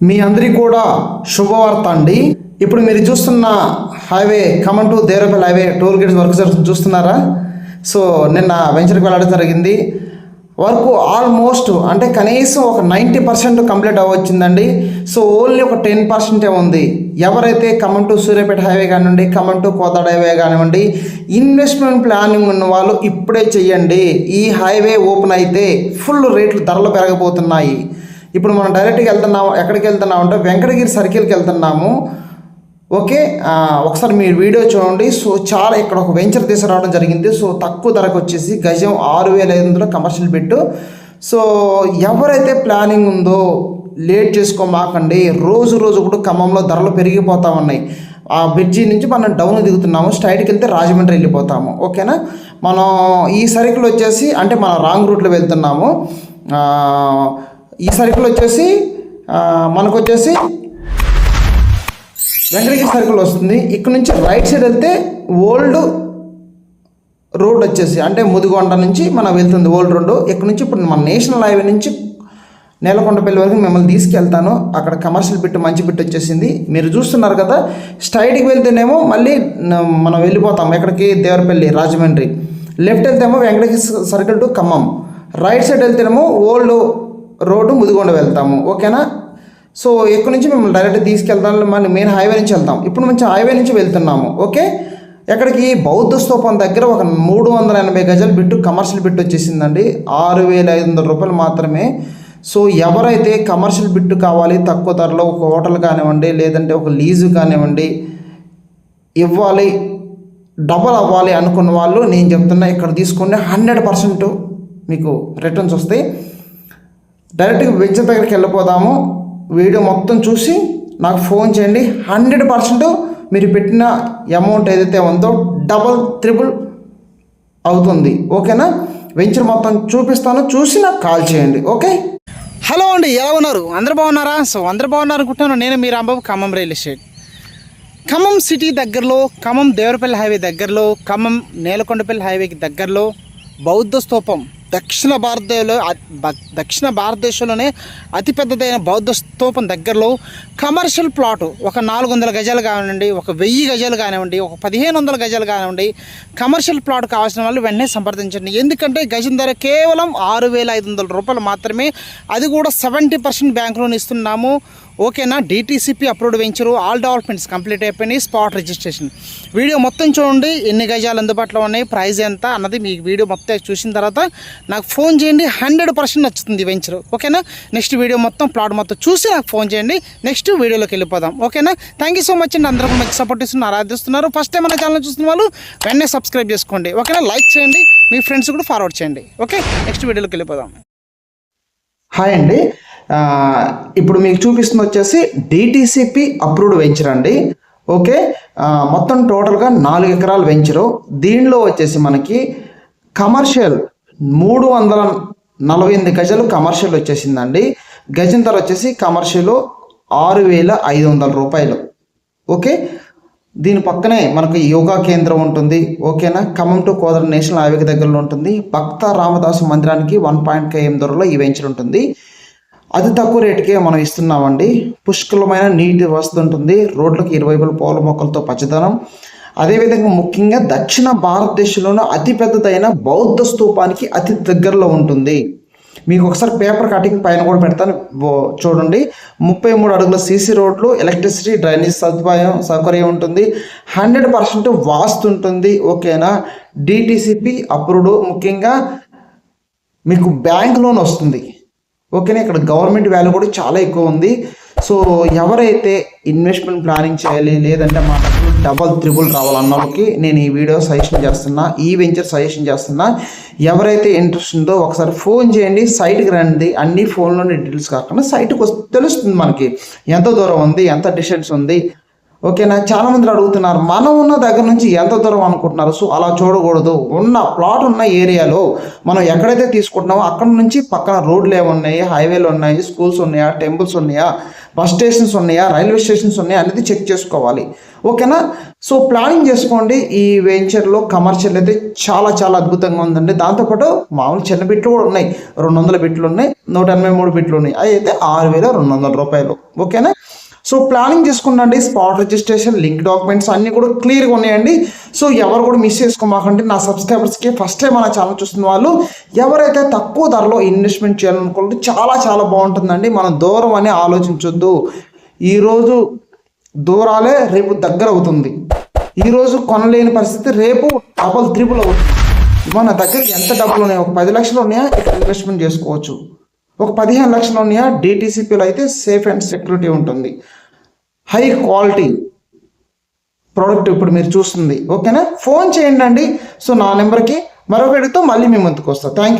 మీ అందరికీ కూడా శుభవార్త అండి. ఇప్పుడు మీరు చూస్తున్న highway Khammam to Devarapalli highway toll gates work జరుగుతుంది చూస్తున్నారా? సో నిన్న వెంచర్కి వెళ్ళడం జరిగింది. వర్క్ ఆల్మోస్ట్ అంటే కనీసం ఒక నైంటీ పర్సెంట్ కంప్లీట్ అవ్వచ్చిందండి. సో ఓన్లీ ఒక టెన్ పర్సెంటే ఉంది. ఎవరైతే ఖమ్మం టు సూర్యాపేట హైవే కానివ్వండి ఖమ్మం టు కోదాడ హైవే కానివ్వండి ఇన్వెస్ట్మెంట్ ప్లానింగ్ ఉన్న వాళ్ళు ఇప్పుడే చెయ్యండి. ఈ హైవే ఓపెన్ అయితే ఫుల్ రేట్లు ధరలు పెరగబోతున్నాయి. ఇప్పుడు మనం డైరెక్ట్గా వెళ్తున్నాము ఎక్కడికి వెళ్తున్నాము అంటే వెంకటగిరి సర్కిల్కి వెళ్తున్నాము. ఓకే ఒకసారి మీరు వీడియో చూడండి. సో చాలా ఇక్కడ ఒక వెంచర్ తీసుకురావడం జరిగింది. సో తక్కువ ధరకు వచ్చేసి గజం ఆరు వేల ఐదు వందలు కమర్షియల్ బిట్టు సో ఎవరైతే ప్లానింగ్ ఉందో లేట్ చేసుకోమాకండి. రోజు రోజు కూడా ఖమ్మంలో ధరలు పెరిగిపోతూ ఉన్నాయి. ఆ బ్రిడ్జి నుంచి మనం డౌన్ దిగుతున్నాము. స్ట్రైట్కి వెళ్తే రాజమండ్రి వెళ్ళిపోతాము. ఓకేనా? మనం ఈ సర్కిల్ వచ్చేసి అంటే మనం రాంగ్ రూట్లో వెళ్తున్నాము. ఈ సర్కిల్ వచ్చేసి మనకు వచ్చేసి వెంకటగిరి సర్కిల్ వస్తుంది. ఇక్కడ నుంచి రైట్ సైడ్ వెళ్తే ఓల్డ్ రోడ్ వచ్చేసి అంటే ముదిగొండ నుంచి మనం వెళ్తుంది ఓల్డ్ రోడ్. ఇక్కడ నుంచి ఇప్పుడు మన నేషనల్ హైవే నుంచి నేలకొండపల్లి వరకు మిమ్మల్ని తీసుకెళ్తాను. అక్కడ కమర్షియల్ బిట్ మంచి బిట్ వచ్చేసింది. మీరు చూస్తున్నారు కదా స్ట్రైట్కి వెళ్తేనేమో మళ్ళీ మనం వెళ్ళిపోతాం. ఎక్కడికి? Devarapalli Rajahmundry. Left వెళ్తేమో Venkatagiri circle to Khammam. Right side వెళ్తేనేమో old road Mudigonda వెళ్తాము ఓకేనా? సో ఇక్కడ నుంచి మిమ్మల్ని డైరెక్ట్ తీసుకెళ్తాం మన మెయిన్ హైవే నుంచి వెళ్తాం. ఇప్పుడు మంచి హైవే నుంచి వెళ్తున్నాము ఓకే? ఎక్కడికి? బౌద్ధ స్తూపం దగ్గర ఒక మూడు వందల ఎనభై గజాల బిట్టు కమర్షియల్ బిట్ వచ్చేసిందండి. ఆరు వేల ఐదు వందల రూపాయలు మాత్రమే. సో ఎవరైతే కమర్షియల్ బిట్టు కావాలి తక్కువ ధరలో ఒక హోటల్ కానివ్వండి లేదంటే ఒక లీజు కానివ్వండి ఇవ్వాలి డబల్ అవ్వాలి అనుకున్న వాళ్ళు నేను చెప్తున్నా ఇక్కడ తీసుకుంటే హండ్రెడ్ పర్సెంట్ మీకు రిటర్న్స్ వస్తాయి. డైరెక్ట్గా వెంచర్ దగ్గరికి వెళ్ళిపోదాము వీడియో మొత్తం చూసి నాకు ఫోన్ చేయండి. హండ్రెడ్ పర్సెంట్ మీరు పెట్టిన అమౌంట్ ఏదైతే ఉందో డబల్ త్రిపుల్ అవుతుంది. ఓకేనా? వెంచర్ మొత్తం చూపిస్తాను. చూసి నాకు కాల్ చేయండి. ఓకే? హలో అండి ఎలా ఉన్నారు? అందరు బాగున్నారా? సో అందరు బాగున్నారు అనుకుంటున్నాను. నేను మీ Rambabu Khammam real estate. Khammam city దగ్గరలో ఖమ్మం దేవరపల్లి హైవే దగ్గరలో ఖమ్మం నేలకొండపల్లి హైవేకి దగ్గరలో బౌద్ధ స్తూపం దక్షిణ భారతదేశంలో దక్షిణ భారతదేశంలోనే అతిపెద్దదైన బౌద్ధ స్తూపం దగ్గరలో కమర్షియల్ ప్లాట్ ఒక నాలుగు వందల గజాలు కానివ్వండి ఒక వెయ్యి గజాలు కానివ్వండి ఒక పదిహేను వందల గజాలు కానివ్వండి కమర్షియల్ ప్లాట్ కావాల్సిన వాళ్ళు వెంటనే సంప్రదించండి. ఎందుకంటే గజం ధర కేవలం ఆరు వేల ఐదు వందల రూపాయలు మాత్రమే అది కూడా సెవెంటీ పర్సెంట్ బ్యాంక్ లోన్ ఇస్తున్నాము. ఓకేనా? DTCP approved venture all developments complete అయిపోయినాయి. స్పాట్ రిజిస్ట్రేషన్ వీడియో మొత్తం చూడండి. ఎన్ని గజాలు అందుబాటులో ఉన్నాయి? ప్రైస్ ఎంత అన్నది మీకు వీడియో మొత్తం చూసిన తర్వాత నాకు ఫోన్ చేయండి. హండ్రెడ్ పర్సెంట్ నచ్చుతుంది వెంచరు వెంచర్ ఓకేనా? నెక్స్ట్ వీడియో మొత్తం ప్లాట్ మొత్తం చూసి నాకు ఫోన్ చేయండి. నెక్స్ట్ వీడియోలోకి వెళ్ళిపోదాం. ఓకేనా? థ్యాంక్ యూ సో మచ్ అండి. అందరూ మంచి సపోర్ట్ ఇస్తున్నారు ఆరాధిస్తున్నారు. ఫస్ట్ టైం మన ఛానల్ చూస్తున్న వాళ్ళు వెంటనే సబ్స్క్రైబ్ చేసుకోండి. ఓకేనా? లైక్ చేయండి. మీ ఫ్రెండ్స్ కూడా ఫార్వర్డ్ చేయండి. ఓకే నెక్స్ట్ వీడియోలోకి వెళ్ళిపోదాం. హాయ్ అండి. ఇప్పుడు మీకు చూపిస్తుంది వచ్చేసి డిటీసీపీ అప్రూవ్డ్ వెంచర్ అండి. ఓకే? మొత్తం టోటల్గా నాలుగు ఎకరాలు వెంచరు దీనిలో వచ్చేసి మనకి కమర్షియల్ మూడు వందల నలభై ఎనిమిది గజలు కమర్షియల్ వచ్చేసిందండి. గజం ధర వచ్చేసి కమర్షియల్ ఆరు వేల ఐదు వందల రూపాయలు. ఓకే? దీని పక్కనే మనకు యోగా కేంద్రం ఉంటుంది. ఓకేనా? ఖమ్మం టు కోదర నేషనల్ హైవేకి దగ్గరలో ఉంటుంది. భక్త రామదాసు మందిరానికి వన్ పాయింట్ కేఎం దూరంలో ఈ వెంచర్ ఉంటుంది. అతి తక్కువ రేటుకే మనం ఇస్తున్నామండి. పుష్కలమైన నీటి వసతి ఉంటుంది. రోడ్లకు ఇరువైపుల పూల మొక్కలతో పచ్చదనం. అదేవిధంగా ముఖ్యంగా దక్షిణ భారతదేశంలోనే అతిపెద్దదైన బౌద్ధ స్తూపానికి అతి దగ్గరలో ఉంటుంది. మీకు ఒకసారి పేపర్ కటింగ్ పైన కూడా పెడతాను. చూడండి. ముప్పై మూడు అడుగుల సీసీ రోడ్లు ఎలక్ట్రిసిటీ డ్రైనేజ్ సదుపాయం సౌకర్యం ఉంటుంది. హండ్రెడ్ పర్సెంట్ వాస్తు ఉంటుంది. ఓకేనా? DTCP approved. ముఖ్యంగా మీకు బ్యాంక్ లోన్ వస్తుంది. ఓకేనా? ఇక్కడ గవర్నమెంట్ వాల్యూ కూడా చాలా ఎక్కువ ఉంది. సో ఎవరైతే ఇన్వెస్ట్మెంట్ ప్లానింగ్ చేయాలి లేదంటే మా డబ్బులు డబల్ త్రిబుల్ రావాలన్న వాళ్ళకి నేను ఈ వీడియో సజెషన్ చేస్తున్నా ఈ వెంచర్ సజెషన్ చేస్తున్నా. ఎవరైతే ఇంట్రెస్ట్ ఉందో ఒకసారి ఫోన్ చేయండి సైట్కి రండి. అన్ని ఫోన్లోనే డీటెయిల్స్ కాకుండా సైట్కి వస్తే తెలుస్తుంది మనకి. ఎంత దూరం ఉంది ఎంత డిస్టెన్స్ ఉంది ఓకేనా? చాలా మంది అడుగుతున్నారు మనం ఉన్న దగ్గర నుంచి ఎంత దూరం అనుకుంటున్నారు? సో అలా చూడకూడదు. ఉన్న ప్లాట్ ఉన్న ఏరియాలో మనం ఎక్కడైతే తీసుకుంటున్నామో అక్కడ నుంచి పక్కన రోడ్లు ఏమున్నాయి? హైవేలు ఉన్నాయి స్కూల్స్ ఉన్నాయా? టెంపుల్స్ ఉన్నాయా? బస్ స్టేషన్స్ ఉన్నాయా? రైల్వే స్టేషన్స్ ఉన్నాయా? అనేది చెక్ చేసుకోవాలి. ఓకేనా? సో ప్లానింగ్ చేసుకోండి. ఈ వెంచర్లో కమర్షియల్ అయితే చాలా చాలా అద్భుతంగా ఉందండి. దాంతోపాటు మామూలు చిన్న బిట్లు కూడా ఉన్నాయి. రెండు వందల బిట్లు ఉన్నాయి. నూట ఎనభై మూడు బిట్లు ఉన్నాయి. అవి అయితే ఆరు వేల రెండు వందల రూపాయలు. ఓకేనా? సో ప్లానింగ్ చేసుకున్నండి. స్పాట్ రిజిస్ట్రేషన్ లింక్ డాక్యుమెంట్స్ అన్నీ కూడా క్లియర్గా ఉన్నాయండి. సో ఎవరు కూడా మిస్ చేసుకోమాకండి. నా సబ్స్క్రైబర్స్కి ఫస్ట్ టైం మన ఛానల్ చూస్తున్న వాళ్ళు ఎవరైతే తక్కువ ధరలో ఇన్వెస్ట్మెంట్ చేయాలనుకుంటే చాలా చాలా బాగుంటుందండి. మనం దూరం అని ఆలోచించొద్దు. ఈరోజు దూరాలే రేపు దగ్గర అవుతుంది. ఈరోజు కొనలేని పరిస్థితి రేపు డబల్ త్రిపుల్ అవుతుంది. మన దగ్గర ఎంత డబ్బులు ఉన్నాయి ఒక పది లక్షలు ఉన్నాయా? ఇక్కడ ఇన్వెస్ట్మెంట్ చేసుకోవచ్చు. ఒక పదిహేను లక్షలు ఉన్నాయా? డిటీసీపీలో అయితే సేఫ్ అండ్ సెక్యూరిటీ ఉంటుంది. హై క్వాలిటీ ప్రోడక్ట్ ఇప్పుడు మీరు చూస్తుంది. ఓకేనా ఫోన్ చేయండి అండి సో నా నెంబర్కి మరొకటితో మళ్ళీ మీ ముందుకు వస్తాను థ్యాంక్